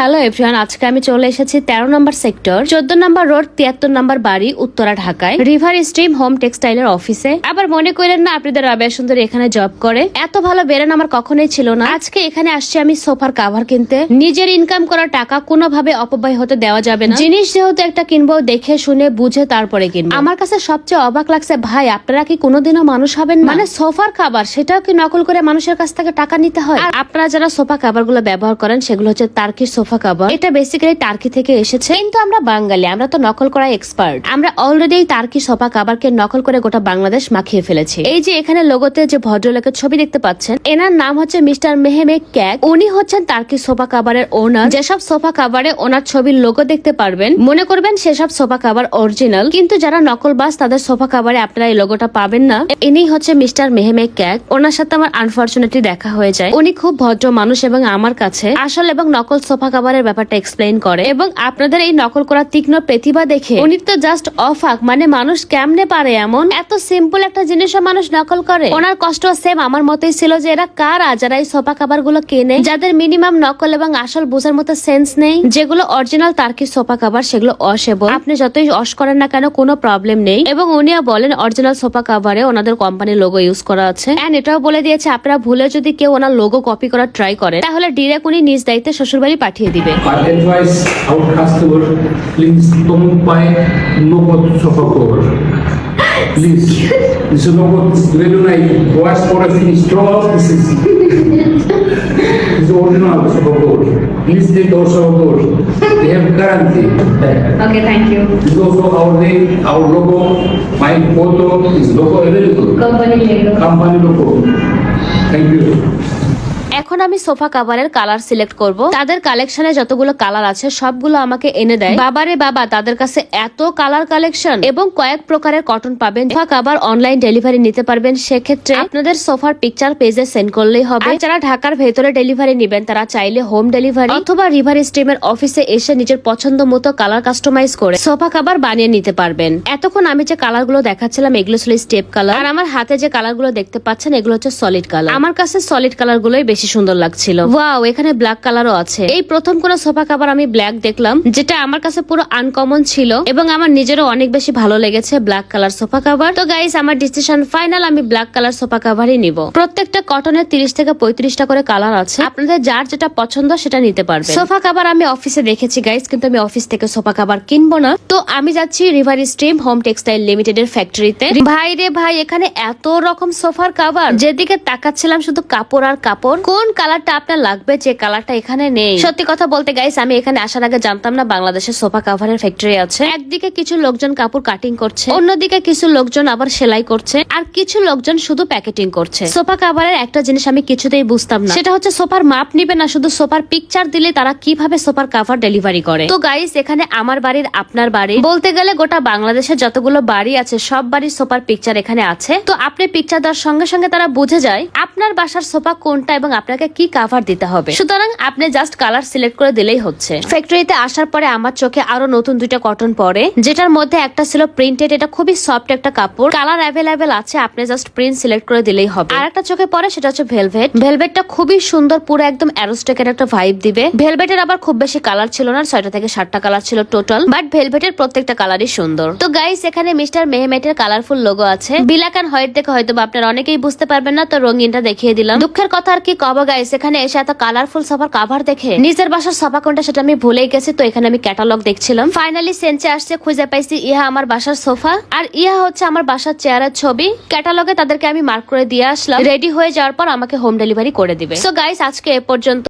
Hello everyone, আজকে আমি চলে এসেছি তেরো নম্বর সেক্টর, চোদ্দ নম্বর রোড, তিয়াত্তর নম্বর বাড়ি, উত্তরা, ঢাকায়। রিভার স্ট্রিম হোম টেক্সটাইলের অফিসে। আবার মনে করেন না আপনাদের রাবেয়া সুন্দর এখানে জব করে। এত ভালো বেরেন আমার কখনোই ছিল না। আজকে এখানে আসছি আমি সোফার কাভার কিনতে। নিজের ইনকাম করা টাকা কোনোভাবে অপব্যয় হতে দেওয়া যাবে না। জিনিস যেহেতু একটা কিনবো, দেখে, শুনে, বুঝে তারপরে কিনবো। আমার কাছে সবচেয়ে অবাক লাগছে, ভাই, আপনারা কি কোনোদিনও মানুষ হবেন মানে সোফার খাবার সেটাও কি নকল করে মানুষের কাছ থেকে টাকা নিতে হয়? আর আপনারা যারা সোফা কাভারগুলো ব্যবহার করেন, সেগুলো হচ্ছে টার্কির সোফা কাভার এটা বেসিক্যালি টার্কি থেকে এসেছে। কিন্তু আমরা বাঙালি, আমরা তো নকল করা এক্সপার্ট আমরা অলরেডি এই টার্কি সোফা কাভারকে নকল করে গোটা বাংলাদেশ মাখিয়ে ফেলেছি। এই যে এখানে লোগোতে যে ভদ্রলোকের ছবি দেখতে পাচ্ছেন, এনার নাম হচ্ছে মিস্টার মেহেমে ক্যাক। উনি হচ্ছেন টার্কি সোফা কাভারের ওনার যেসব সোফা কাভারে ওনার ছবির লোগো দেখতে পারবেন, মনে করবেন সেসব সোফা কাভার অরিজিনাল কিন্তু যারা নকল বাস তাদের সোফা কাভারে আপনারা এই লোগোটা পাবেন না। ইনি হচ্ছে মিস্টার মেহেমে ক্যাক। ওনার সাথে আমার আনফর্চুনেটলি দেখা হয়ে যায়। উনি খুব ভদ্র মানুষ এবং আমার কাছে। আসল এবং নকল সোফা কাভারের ব্যাপারটা এক্সপ্লেইন করে এবং আপনাদের এই নকল করা তীক্ষ্ণ প্রতিভা দেখে উনি তো জাস্ট অফাক মানে মানুষ কেমনে পারে এমন? এত সিম্পল একটা জিনিসও মানুষ নকল করে। ওনার কষ্ট সেম আমার মতোই ছিল যে এরা কারা? যারা এই সোফা কাভারগুলো কেনে। যাদের মিনিমাম নকল এবং আসল বোঝার মতো সেন্স নেই। যেগুলো অরিজিনাল তার্কি সোফা কাভার সেগুলো অসেবল। আপনি যতই অস করেন না কেন, কোনো প্রবলেম নেই। এবং উনিও বলেন অরিজিনাল সোফা কাভারে ওনাদের কোম্পানির লোগো ইউজ করা আছে। এন্ড এটাও বলে দিয়েছে, আপনারা ভুলে যদি কেউ ওনার লোগো কপি করার ট্রাই করে, তাহলে ডিরেক্ট উনি নিজ দায়িত্বে শ্বশুরবাড়ি পাঠিয়ে দিবে our customer, please don't buy no-good sofa cover. Please, this is very nice, wash for a finish, throw out this is. This is original. Please take our sofa cover. They have guarantee. Okay, thank you. This is also our name, our logo, my photo, is logo available. Company logo. Company logo. Thank you. এখন আমি sofa কাভারের colour select করব। তাদের কালেকশনে যতগুলো colour আছে, সবগুলো আমাকে এনে দেয়। বাবারে বাবা, তাদের কাছে এত কালার কালেকশন এবং কয়েক প্রকারের কটন পাবেন। সোফা কাভার অনলাইন ডেলিভারি নিতে পারবেন। সেক্ষেত্রে আপনাদের সোফার পিকচার পেজে সেন্ড করলেই হবে। যারা ঢাকার ভেতরে ডেলিভারি নেবেন, তারা চাইলে হোম ডেলিভারি অথবা রিভার স্ট্রিমের অফিসে এসে নিজের পছন্দ মতো কালার কাস্টমাইজ করে সোফা কাভার বানিয়ে নিতে পারবেন। এতক্ষণ আমি যে কালারগুলো দেখাচ্ছিলাম, এগুলো ছিল স্টেপ কালার আর আমার হাতে যে কালারগুলো দেখতে পাচ্ছেন, এগুলো হচ্ছে সলিড কালার আমার কাছে সলিড কালার গুলোই বেশি সুন্দর লাগছিল। ওয়াও এখানে ব্ল্যাক কালারও আছে। এই প্রথম কোন সোফা কাভার আমি ব্ল্যাক দেখলাম, যেটা আমার কাছে পুরো আনকমন ছিল এবং আমার নিজেরও অনেক বেশি ভালো লেগেছে ব্ল্যাক কালার সোফা কাভার তো গাইস আমার ডিসিশন ফাইনাল আমি ব্ল্যাক কালার সোফা কাভারই নিব। প্রত্যেকটা কটনের তিরিশ থেকে পঁয়ত্রিশটা করে কালার আছে। আপনাদের যার যেটা পছন্দ সেটা নিতে পারবে সোফা কাভার আমি অফিসে দেখেছি গাইস কিন্তু আমি অফিস থেকে সোফা কাভার কিনবো না। তো আমি যাচ্ছি River Stream Home Textile Limited এর ফ্যাক্টরিতে ভাই রে ভাই, এখানে এত রকম সোফার কাভার যেদিকে তাকাচ্ছিলাম শুধু কাপড় আর কাপড়। কোন কালারটা আপনার লাগবে যে কালারটা এখানে নেই? সত্যি কথা বলতে গাইস আমি এখানে আসার আগে জানতাম না বাংলাদেশের সোফা কাভারের ফ্যাক্টরি আছে। একদিকে কিছু লোকজন কাপড় কাটিং করছে, অন্যদিকে কিছু লোকজন আবার সেলাই করছে, আর কিছু লোকজন শুধু প্যাকেটিং করছে। সোফা কাভারের একটা জিনিস আমি কিছুতেই বুঝতাম না। সেটা হচ্ছে সোফার মাপ নিবে না, শুধু সোফার পিকচার দিলে তারা কীভাবে সোফার কাভার ডেলিভারি করে। তো গাইস এখানে আমার বাড়ির আপনার বাড়ি। বলতে গেলে গোটা বাংলাদেশে যতগুলো বাড়ি আছে, সব বাড়ির সোফার পিকচার এখানে আছে। তো আপনি পিকচার দেওয়ার সঙ্গে সঙ্গে তারা বুঝে যায়, আপনার বাসার সোফা কোনটা এবং আপনাকে কি কাভার দিতে হবে? সুতরাং আপনি জাস্ট কালার সিলেক্ট করে দিলেই হচ্ছে। ফ্যাক্টরিতে আসার পরে আমার চোখে আরও নতুন দুইটা কটন পরে যেটার মধ্যে একটা ছিল প্রিন্টেড এটা খুবই সফট একটা কাপড়। কালার অ্যাভেলেবেল আছে, আপনি জাস্ট প্রিন্ট সিলেক্ট করে দিলেই হবে। আর একটা চোখে পরে সেটা হচ্ছে ভেলভেট ভেলভেটটা খুবই সুন্দর, পুরো একদম অ্যারোস্টেকের একটা ভাইব দিবে। ভেলভেটের আবার খুব বেশি কালার ছিল না, ছয়টা থেকে সাতটা কালার ছিল টোটাল বাট ভেলভেটের প্রত্যেকটা কালারই সুন্দর। তো গাইস এখানে মিস্টার মেহমেটের কালারফুল লোগো আছে। বিলাক অ্যান্ড হোয়াইট দেখে হয়তো আপনারা অনেকেই বুঝতে পারবেন না, তো রঙিনটা দেখিয়ে দিলাম। দুঃখের কথা আর কি কব গাইস এখানে এসে এত কালারফুল সোফার কাভার দেখে। নিজের বাসার সোফা কোনটা সেটা আমি ভুলে গেছি, তো এখানে আমি ক্যাটালগ দেখছিলাম। ফাইনালি সেন্সে আসছে, খুঁজে পাইছি ইহা আমার বাসার সোফা। আর ইহা হচ্ছে আমার বাসার চেয়ারের ছবি। ক্যাটালগে তাদেরকে আমি মার্ক করে দিয়ে আসলাম। রেডি হয়ে যাওয়ার পর আমাকে হোম ডেলিভারি করে দিবে। সো গাইস আজকে এ পর্যন্ত।